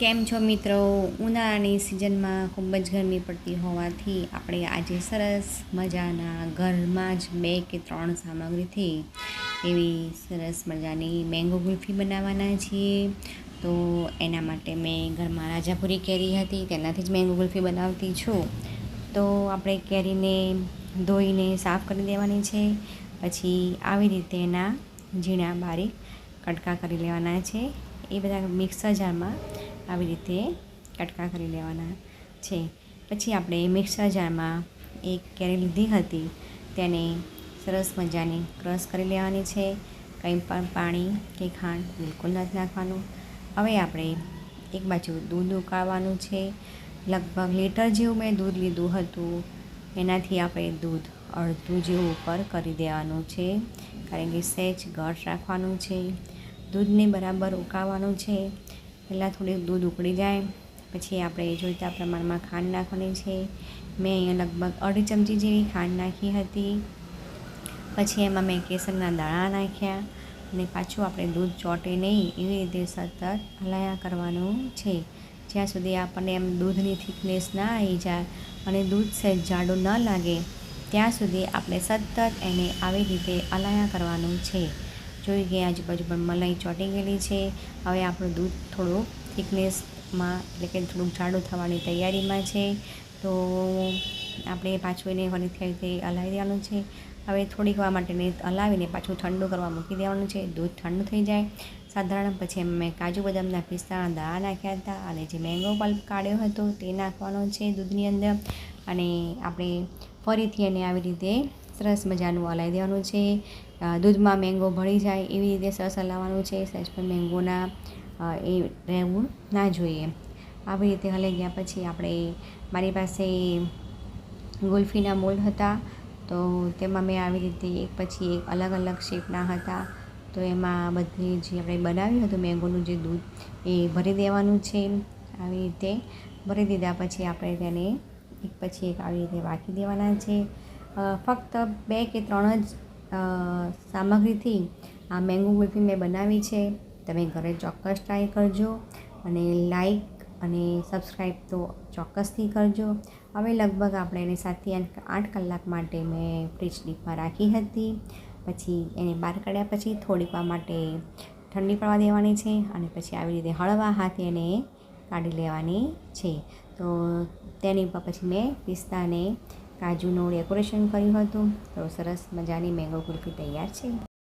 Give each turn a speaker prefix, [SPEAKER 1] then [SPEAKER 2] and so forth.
[SPEAKER 1] કેમ છો મિત્રો? ઉનાળાની સિઝનમાં ખૂબ જ ગરમી પડતી હોવાથી આપણે આજે સરસ મજાના ઘરમાં જ બે કે ત્રણ સામગ્રીથી એવી સરસ મજાની મેંગો ગુલ્ફી બનાવવાના છીએ. તો એના માટે મેં ઘરમાં રાજાપુરી કેરી હતી, તેનાથી જ મેંગો ગુલ્ફી બનાવતી છું. તો આપણે કેરીને ધોઈને સાફ કરી દેવાની છે. પછી આવી રીતે એના ઝીણા બારીક કટકા કરી લેવાના છે. એ બધા મિક્સર જારમાં આવી રીતે કટકા કરી લેવાના છે. પછી આપણે મિક્સર જારમાં એક કેરી લીધી હતી, તેને સરસ મજાની ક્રશ કરી લેવાની છે. કંઈ પણ પાણી કે ખાંડ બિલકુલ નથી નાખવાનું. હવે આપણે એક બાજુ દૂધ ઉકાળવાનું છે. લગભગ લીટર જેવું મેં દૂધ લીધું હતું. એનાથી આપણે દૂધ અડધું જેવું ઉપર કરી દેવાનું છે, કારણ કે સહેજ ઘટ રાખવાનું છે. દૂધને બરાબર ઉકાળવાનું છે. પહેલાં થોડીક દૂધ ઉકળી જાય, પછી આપણે જોઈતા પ્રમાણમાં ખાંડ નાખવાની છે. મેં અહીંયા લગભગ અઢી ચમચી જેવી ખાંડ નાખી હતી. પછી એમાં મેં કેસરના દાણા નાખ્યા અને પાછું આપણે દૂધ ચોટે નહીં, એવી રીતે સતત હલાયા કરવાનું છે. જ્યાં સુધી આપણને એમ દૂધની થિકનેસ ના આવી જાય અને દૂધ સહેજ જાડું ન લાગે, ત્યાં સુધી આપણે સતત એને આવી રીતે હલાયા કરવાનું છે. જોઈ ગયા આજુબાજુ પણ મલાઈ ચોટી ગયેલી છે. હવે આપણું દૂધ થોડું થિકનેસમાં, એટલે કે થોડુંક જાડું થવાની તૈયારીમાં છે. તો આપણે પાછું એને ફરીથી રીતે હલાવી દેવાનું છે. હવે થોડીક વાર માટે હલાવીને પાછું ઠંડુ કરવા મૂકી દેવાનું છે. દૂધ ઠંડુ થઈ જાય. સાધારણ પછી મેં કાજુ બદામના પિસ્તાના દાણા નાખ્યા હતા અને જે મેંગો પલ્પ કાઢ્યો હતો તે નાખવાનો છે દૂધની અંદર. અને આપણે ફરીથી એને આવી રીતે સરસ મજાનું હલાવી દેવાનું છે. દૂધમાં મેંગો ભળી જાય એવી રીતે સરસ હલાવવાનું છે. સહેજ પણ મેંગોના એ રહેવું ના જોઈએ. આવી રીતે હલાઈ ગયા પછી આપણે મારી પાસે ગુલ્ફીના મોલ્ડ હતા. તો તેમાં મેં આવી રીતે એક પછી એક અલગ અલગ શેપના હતા. તો એમાં બધી જે આપણે બનાવ્યું હતું મેંગોનું જે દૂધ એ ભરી દેવાનું છે. આવી રીતે ભરી દીધા પછી આપણે તેને એક પછી એક આવી રીતે વાકી દેવાના છે. ફક્ત બે કે ત્રણ જ સામગ્રીથી આ મેંગો ગુલ્ફી મેં બનાવી છે. તમે ઘરે ચોક્કસ ટ્રાય કરજો અને લાઈક અને સબસ્ક્રાઈબ તો ચોક્કસથી કરજો. હવે લગભગ આપણે એને સાતથી આઠ કલાક માટે મેં ફ્રીજ ડીપમાં રાખી હતી. પછી એને બહાર કાઢ્યા પછી થોડીક વાર માટે ઠંડી પડવા દેવાની છે અને પછી આવી રીતે હળવા હાથે એને કાઢી લેવાની છે. તો તેની ઉપર પછી મેં પિસ્તાને કાજુનું ડેકોરેશન કર્યું હતું. તો સરસ મજાની મેંગો કુલ્ફી તૈયાર છે.